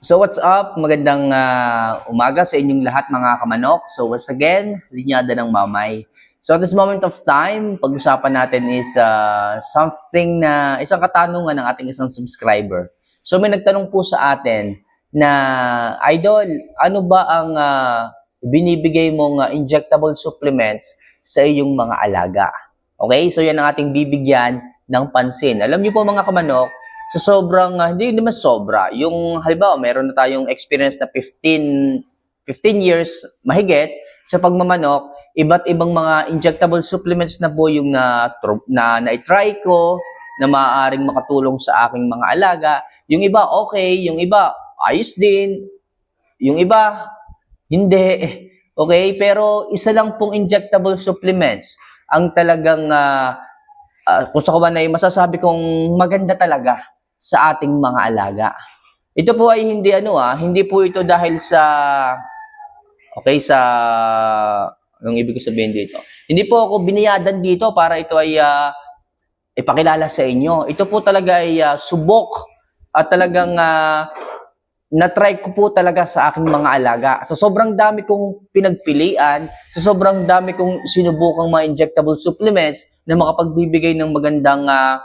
So what's up? Magandang ah, umaga sa inyong lahat mga kamanok. So once again, linyada ng mamay. So at this moment of time, pag-usapan natin is ah, something na isang katanungan ng ating isang subscriber. So may nagtanong po sa atin na idol, ano ba ang ah, binibigay mong ah, injectable supplements sa iyong mga alaga? Okay? So yan ang ating bibigyan ng pansin. Alam niyo po mga kamanok, So sobrang, ah, hindi naman sobra. Yung halimbawa, meron na tayong experience na 15, 15 years mahigit sa pagmamanok, iba't ibang mga injectable supplements na po yung na, na, na-try ko, na maaaring makatulong sa aking mga alaga. Yung iba, okay. Yung iba, ayos din. Yung iba, hindi. Okay? Pero isa lang pong injectable supplements ang talagang, ah, ah, kung sa kawan ay masasabi kong maganda talaga sa ating mga alaga. Ito po ay hindi ano ah, hindi po ito dahil sa okay sa anong ibig ko sabihin dito. Hindi po ako biniyadan dito para ito ay ah, ipakilala sa inyo. Ito po talaga ay ah, subok at talagang ah, na-try ko po talaga sa aking mga alaga. So sobrang dami kong pinagpilian, so sobrang dami kong sinubukang mga injectable supplements na makapagbibigay ng magandang ah,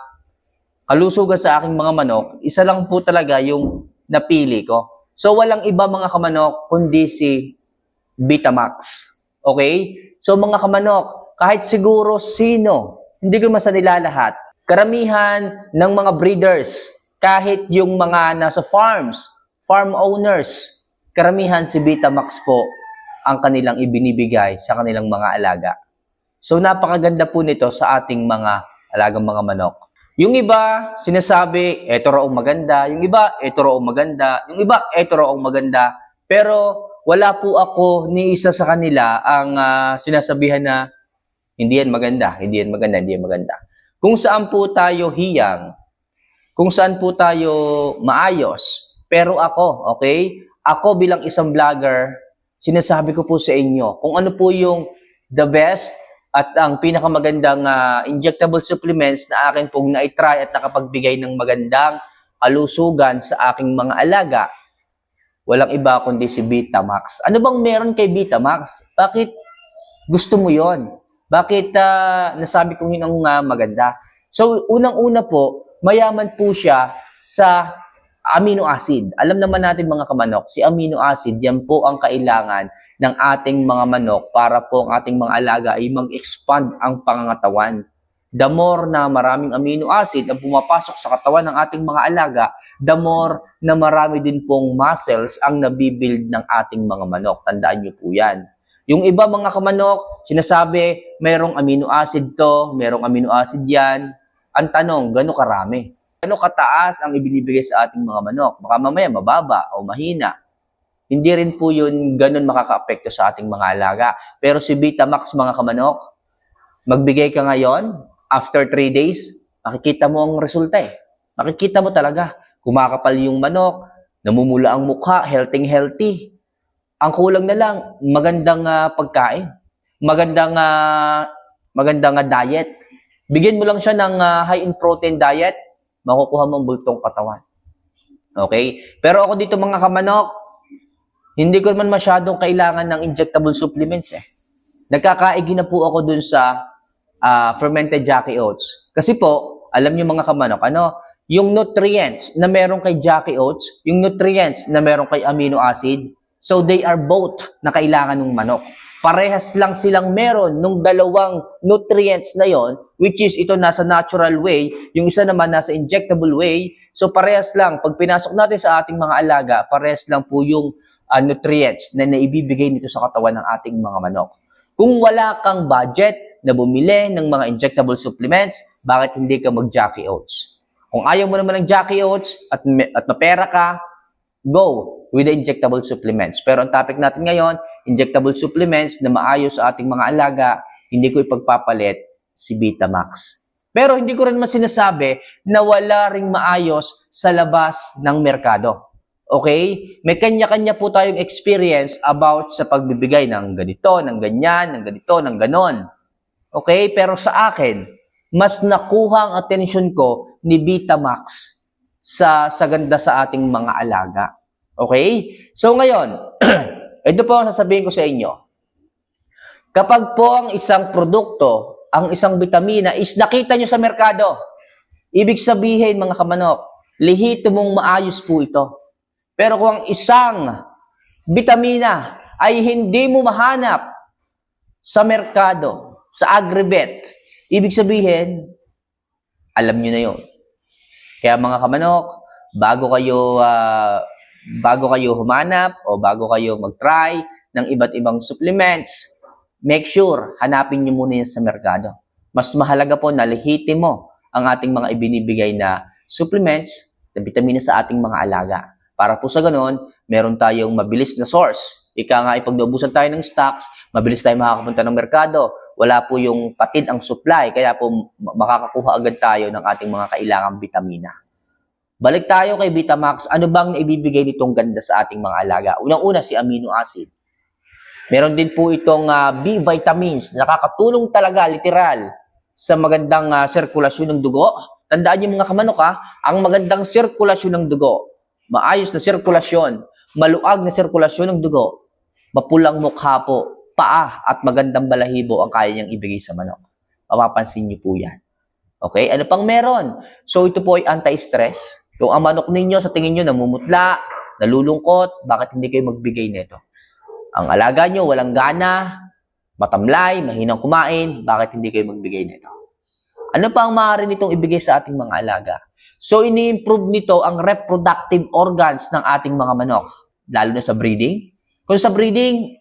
kalusugan sa aking mga manok, isa lang po talaga yung napili ko. So walang iba mga kamanok kundi si Vitamax. Okay? So mga kamanok, kahit siguro sino, hindi ko masa nila lahat, karamihan ng mga breeders, kahit yung mga nasa farms, farm owners, karamihan si Vitamax po ang kanilang ibinibigay sa kanilang mga alaga. So napakaganda po nito sa ating mga alagang mga manok. Yung iba, sinasabi, eto raw maganda. Yung iba, eto raw maganda. Yung iba, eto raw maganda. Pero wala po ako ni isa sa kanila ang ah, sinasabihan na hindi yan maganda, hindi yan maganda, hindi yan maganda. Kung saan po tayo hiyang, kung saan po tayo maayos. Pero ako, okay? Ako bilang isang vlogger, sinasabi ko po sa inyo kung ano po yung the best at ang pinakamagandang ah, injectable supplements na akin pong na-try at nakapagbigay ng magandang kalusugan sa aking mga alaga, walang iba kundi si Vitamax. Ano bang meron kay Vitamax? Bakit gusto mo yon? Bakit ah, nasabi kong yun ang ah, maganda? So, unang-una po, mayaman po siya sa amino acid. Alam naman natin mga kamanok, si amino acid, yan po ang kailangan ng ating mga manok para po ang ating mga alaga ay mag-expand ang pangangatawan. The more na maraming amino acid ang pumapasok sa katawan ng ating mga alaga, the more na marami din pong muscles ang nabibuild ng ating mga manok. Tandaan niyo po yan. Yung iba mga kamanok, sinasabi, merong amino acid to, merong amino acid yan. Ang tanong, gano'ng karami? Gano'ng kataas ang ibinibigay sa ating mga manok? Baka mamaya mababa o mahina hindi rin po yun ganun makaka-apekto sa ating mga alaga. Pero si Vitamax mga kamanok, magbigay ka ngayon, after 3 days, makikita mo ang resulta eh. Makikita mo talaga, kumakapal yung manok, namumula ang mukha, healthy-healthy. Ang kulang na lang, magandang ah, pagkain, magandang ah, magandang ah, diet. Bigyan mo lang siya ng ah, high in protein diet, makukuha mo ang bultong katawan. Okay? Pero ako dito mga kamanok, hindi ko naman masyadong kailangan ng injectable supplements eh. Nagkakaigi na po ako dun sa ah, fermented Jackie Oats. Kasi po, alam niyo mga kamanok, ano, yung nutrients na meron kay Jackie Oats, yung nutrients na meron kay amino acid, so they are both na kailangan ng manok. Parehas lang silang meron nung dalawang nutrients na yon, which is ito nasa natural way, yung isa naman nasa injectable way. So parehas lang, pag pinasok natin sa ating mga alaga, parehas lang po yung uh, nutrients na naibibigay nito sa katawan ng ating mga manok. Kung wala kang budget na bumili ng mga injectable supplements, bakit hindi ka mag-Jackie Oats? Kung ayaw mo naman ng Jackie Oats at, at mapera ka, go with the injectable supplements. Pero ang topic natin ngayon, injectable supplements na maayos sa ating mga alaga, hindi ko ipagpapalit si Vitamax. Pero hindi ko rin naman sinasabi na wala ring maayos sa labas ng merkado. Okay? May kanya-kanya po tayong experience about sa pagbibigay ng ganito, ng ganyan, ng ganito, ng ganon. Okay? Pero sa akin, mas nakuha ang atensyon ko ni Vitamax sa, sa ganda sa ating mga alaga. Okay? So ngayon, ito po ang sasabihin ko sa inyo. Kapag po ang isang produkto, ang isang vitamina is nakita nyo sa merkado, ibig sabihin mga kamanok, lihito mong maayos po ito. Pero kung ang isang vitamina ay hindi mo mahanap sa merkado, sa agribet, ibig sabihin, alam nyo na yon. Kaya mga kamanok, bago kayo ah, bago kayo humanap o bago kayo mag-try ng iba't ibang supplements, make sure hanapin nyo muna yan sa merkado. Mas mahalaga po na lihitin mo ang ating mga ibinibigay na supplements na vitamina sa ating mga alaga. Para po sa ganon, meron tayong mabilis na source. Ika nga, ipag naubusan tayo ng stocks, mabilis tayo makakapunta ng merkado. Wala po yung patid ang supply, kaya po ma- makakakuha agad tayo ng ating mga kailangang vitamina. Balik tayo kay Vitamax. Ano bang ibibigay nitong ganda sa ating mga alaga? Unang-una, si amino acid. Meron din po itong ah, B vitamins. Nakakatulong talaga, literal, sa magandang ah, sirkulasyon ng dugo. Tandaan niyo mga kamanok ha, ang magandang sirkulasyon ng dugo, maayos na sirkulasyon, maluag na sirkulasyon ng dugo, mapulang mukha po, paa at magandang balahibo ang kaya niyang ibigay sa manok. Mapapansin niyo po yan. Okay? Ano pang meron? So ito po ay anti-stress. Kung ang manok ninyo sa tingin nyo namumutla, nalulungkot, bakit hindi kayo magbigay nito? Ang alaga nyo walang gana, matamlay, mahinang kumain, bakit hindi kayo magbigay nito? Ano pa ang maaari nitong ibigay sa ating mga alaga? So ini-improve nito ang reproductive organs ng ating mga manok, lalo na sa breeding. Kung sa breeding,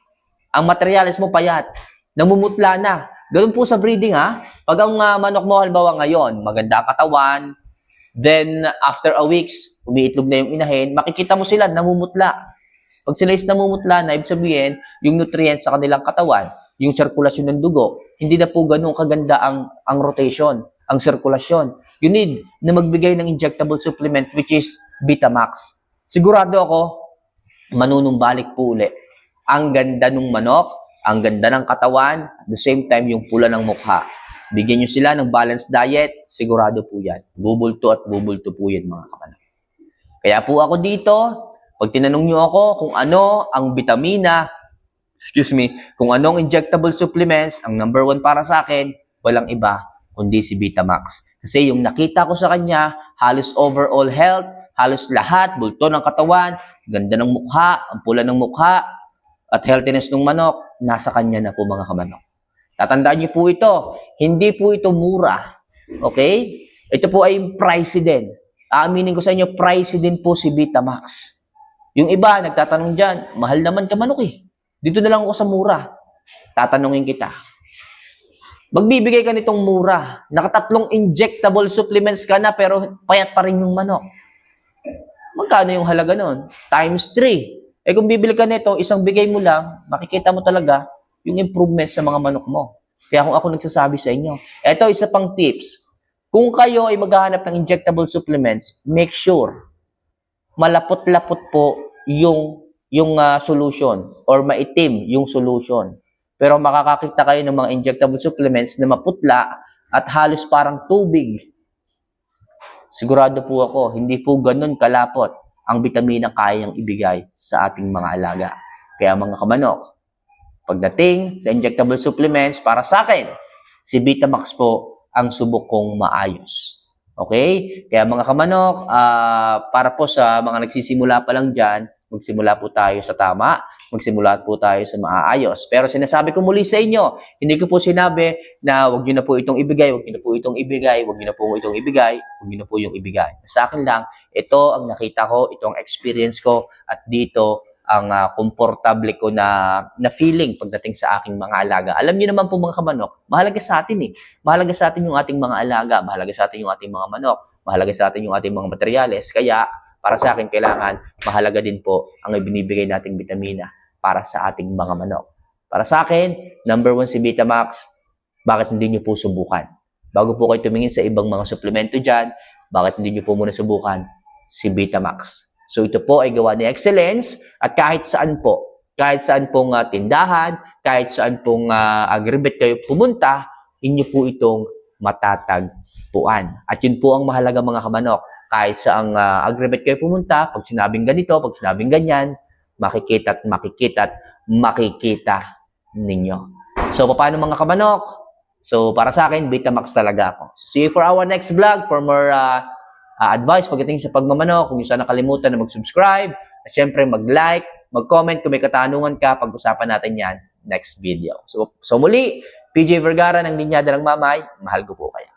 ang materialis mo payat, namumutla na. Ganun po sa breeding ha. Pag ang ah, manok mo halimbawa ngayon, maganda katawan, then after a weeks, umiitlog na yung inahin, makikita mo sila namumutla. Pag sila is namumutla na, ibig sabihin, yung nutrients sa kanilang katawan, yung sirkulasyon ng dugo, hindi na po ganun kaganda ang, ang rotation, ang sirkulasyon. You need na magbigay ng injectable supplement which is Vitamax. Sigurado ako, manunumbalik po uli. Ang ganda ng manok, ang ganda ng katawan, at the same time yung pula ng mukha. Bigyan nyo sila ng balanced diet, sigurado po yan. Bubulto at bubulto po yan mga kamanok. Kaya po ako dito, pag tinanong nyo ako kung ano ang vitamina, excuse me, kung anong injectable supplements, ang number one para sa akin, walang iba kundi si Vitamax. Kasi yung nakita ko sa kanya, halos overall health, halos lahat, bulto ng katawan, ganda ng mukha, ang pula ng mukha, at healthiness ng manok, nasa kanya na po mga kamanok. Tatandaan niyo po ito, hindi po ito mura. Okay? Ito po ay pricey din. Aaminin ko sa inyo, pricey din po si Vitamax. Yung iba, nagtatanong dyan, mahal naman ka manok eh. Dito na lang ako sa mura. Tatanungin kita. Magbibigay ka nitong mura. Nakatatlong injectable supplements ka na pero payat pa rin yung manok. Magkano yung halaga nun? Times 3. Eh kung bibili ka nito, isang bigay mo lang, makikita mo talaga yung improvement sa mga manok mo. Kaya kung ako nagsasabi sa inyo, eto isa pang tips. Kung kayo ay maghahanap ng injectable supplements, make sure malapot-lapot po yung yung ah, solution or maitim yung solution. Pero makakakita kayo ng mga injectable supplements na maputla at halos parang tubig. Sigurado po ako, hindi po ganun kalapot ang bitamina kayang ibigay sa ating mga alaga. Kaya mga kamanok, pagdating sa injectable supplements, para sa akin, si Vitamax po ang subok kong maayos. Okay? Kaya mga kamanok, ah, para po sa mga nagsisimula pa lang dyan, magsimula po tayo sa tama, magsimula po tayo sa maayos. Pero sinasabi ko muli sa inyo, hindi ko po sinabi na wag niyo na po itong ibigay, wag niyo na po itong ibigay, wag niyo na po itong ibigay, wag niyo na po yung ibigay. Sa akin lang, ito ang nakita ko, itong experience ko, at dito ang ah, komportable ko na, na feeling pagdating sa aking mga alaga. Alam niyo naman po mga kamanok, mahalaga sa atin eh. Mahalaga sa atin yung ating mga alaga, mahalaga sa atin yung ating mga manok, mahalaga sa atin yung ating mga materyales. Kaya, para sa akin, kailangan mahalaga din po ang ibinibigay nating vitamina para sa ating mga manok. Para sa akin, number one si Vitamax, bakit hindi nyo po subukan? Bago po kayo tumingin sa ibang mga suplemento dyan, bakit hindi nyo po muna subukan si Vitamax? So ito po ay gawa ni Excellence at kahit saan po, kahit saan pong ah, tindahan, kahit saan pong uh, agribet kayo pumunta, inyo po itong matatagpuan. At yun po ang mahalaga mga kamanok. Kahit sa ang uh, agreement kayo pumunta, pag sinabing ganito, pag sinabing ganyan, makikita at makikita at makikita ninyo. So, paano mga kamanok? So, para sa akin, Betamax talaga ako. So, see you for our next vlog for more uh, uh, advice pagdating sa pagmamanok. Kung gusto nakalimutan na mag-subscribe, at syempre mag-like, mag-comment kung may katanungan ka, pag-usapan natin yan next video. So, so muli, PJ Vergara ng Linyada ng Mamay, mahal ko po kayo.